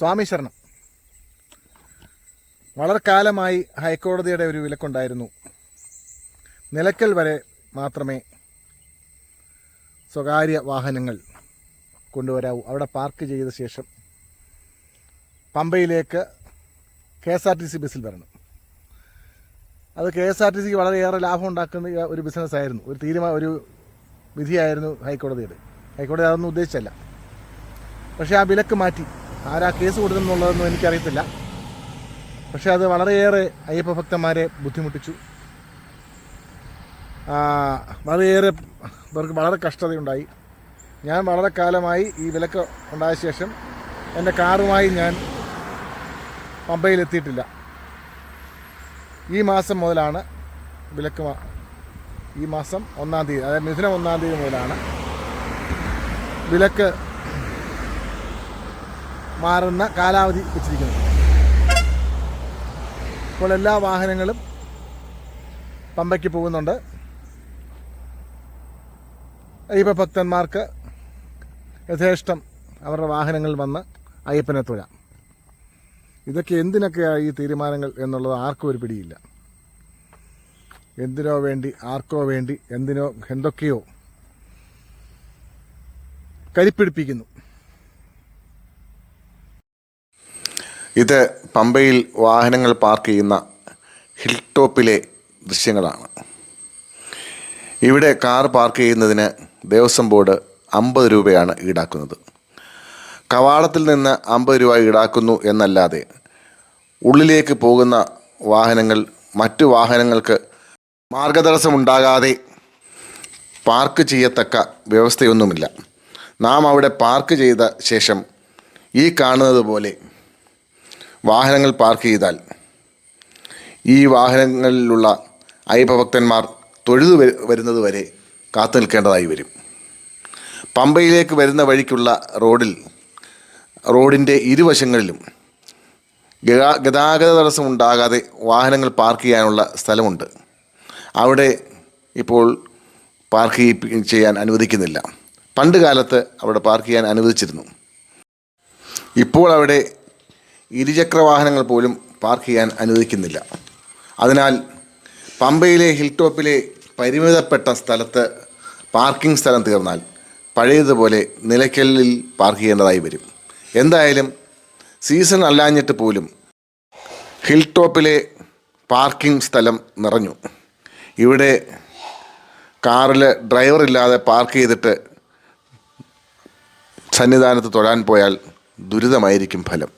സ്വാമി ശരണം. വളരെ കാലമായി ഹൈക്കോടതിയുടെ ഒരു വിലക്കുണ്ടായിരുന്നു. നിലയ്ക്കൽ വരെ മാത്രമേ സ്വകാര്യ വാഹനങ്ങൾ കൊണ്ടുവരാവൂ. അവിടെ പാർക്ക് ചെയ്ത ശേഷം പമ്പയിലേക്ക് K S R T C ബസ്സിൽ വരണം. അത് കെ എസ് ആർ ടി സിക്ക് വളരെയേറെ ലാഭം ഉണ്ടാക്കുന്ന ഒരു ബിസിനസ് ആയിരുന്നു. ഒരു തീരുമാനം ഒരു വിധിയായിരുന്നു ഹൈക്കോടതിയുടെ. ഹൈക്കോടതി അതൊന്നും ഉദ്ദേശിച്ചല്ല. പക്ഷേ ആ വിലക്ക് മാറ്റി. ആരാ കേസ് കൊടുക്കുന്നുള്ളതെന്നും എനിക്കറിയത്തില്ല. പക്ഷേ അത് വളരെയേറെ അയ്യപ്പ ഭക്തന്മാരെ ബുദ്ധിമുട്ടിച്ചു. വളരെയേറെ ഇവർക്ക് വളരെ കഷ്ടതയുണ്ടായി. ഞാൻ വളരെ കാലമായി ഈ വിലക്ക് ഉണ്ടായ ശേഷം എന്റെ കാറുമായി ഞാൻ പമ്പയിലെത്തിയിട്ടില്ല ഈ മാസം മുതലാണ് വിലക്ക് ഈ മാസം ഒന്നാം തീയതി അതായത് മിഥുനം ഒന്നാം തീയതി മുതലാണ് വിലക്ക് മാറുന്ന കാലാവധി വെച്ചിരിക്കുന്നത്. ഇപ്പോൾ എല്ലാ വാഹനങ്ങളും പമ്പയ്ക്ക് പോകുന്നുണ്ട്. അയ്യപ്പ ഭക്തന്മാർക്ക് യഥേഷ്ടം അവരുടെ വാഹനങ്ങളിൽ വന്ന് അയ്യപ്പനെ തൊഴാം. ഇതൊക്കെ എന്തിനൊക്കെയാണ് ഈ തീരുമാനങ്ങൾ എന്നുള്ളത് ആർക്കും ഒരു പിടിയില്ല. എന്തിനോ വേണ്ടി ആർക്കോ വേണ്ടി എന്തിനോ എന്തൊക്കെയോ കരിപ്പിടിപ്പിക്കുന്നു. ഇത് പമ്പയിൽ വാഹനങ്ങൾ പാർക്ക് ചെയ്യുന്ന ഹിൽ ടോപ്പിലെ ദൃശ്യങ്ങളാണ്. ഇവിടെ കാർ പാർക്ക് ചെയ്യുന്നതിന് ദേവസ്വം ബോർഡ് അമ്പത് രൂപയാണ് ഈടാക്കുന്നത്. കവാടത്തിൽ നിന്ന് അമ്പത് രൂപ ഈടാക്കുന്നു എന്നല്ലാതെ ഉള്ളിലേക്ക് പോകുന്ന വാഹനങ്ങൾ മറ്റു വാഹനങ്ങൾക്ക് മാർഗതടസ്സമുണ്ടാകാതെ പാർക്ക് ചെയ്യത്തക്ക വ്യവസ്ഥയൊന്നുമില്ല. നാം അവിടെ പാർക്ക് ചെയ്ത ശേഷം ഈ കാണുന്നത് പോലെ വാഹനങ്ങൾ പാർക്ക് ചെയ്താൽ ഈ വാഹനങ്ങളിലുള്ള അയ്യപ്പഭക്തന്മാർ തൊഴുതു വരുന്നത് വരെ കാത്തു നിൽക്കേണ്ടതായി വരും. പമ്പയിലേക്ക് വരുന്ന വഴിക്കുള്ള റോഡിൽ റോഡിന്റെ ഇരുവശങ്ങളിലും ഗതാ ഗതാഗത തടസ്സം ഉണ്ടാകാതെ വാഹനങ്ങൾ പാർക്ക് ചെയ്യാനുള്ള സ്ഥലമുണ്ട്. അവിടെ ഇപ്പോൾ പാർക്ക് ചെയ്യാൻ അനുവദിക്കുന്നില്ല. പണ്ട് കാലത്ത് അവിടെ പാർക്ക് ചെയ്യാൻ അനുവദിച്ചിരുന്നു. ഇപ്പോൾ അവിടെ ഇരുചക്ര വാഹനങ്ങൾ പോലും പാർക്ക് ചെയ്യാൻ അനുവദിക്കുന്നില്ല. അതിനാൽ പമ്പയിലെ ഹിൽ ടോപ്പിലെ പരിമിതപ്പെട്ട സ്ഥലത്ത് പാർക്കിംഗ് സ്ഥലം തീർന്നാൽ പഴയതുപോലെ നിലയ്ക്കലിൽ പാർക്ക് ചെയ്യേണ്ടതായി വരും. എന്തായാലും സീസൺ അല്ലാഞ്ഞിട്ട് പോലും ഹിൽ ടോപ്പിലെ പാർക്കിംഗ് സ്ഥലം നിറഞ്ഞു. ഇവിടെ കാറിൽ ഡ്രൈവറില്ലാതെ പാർക്ക് ചെയ്തിട്ട് സന്നിധാനത്ത് തൊഴാൻ പോയാൽ ദുരിതമായിരിക്കും ഫലം.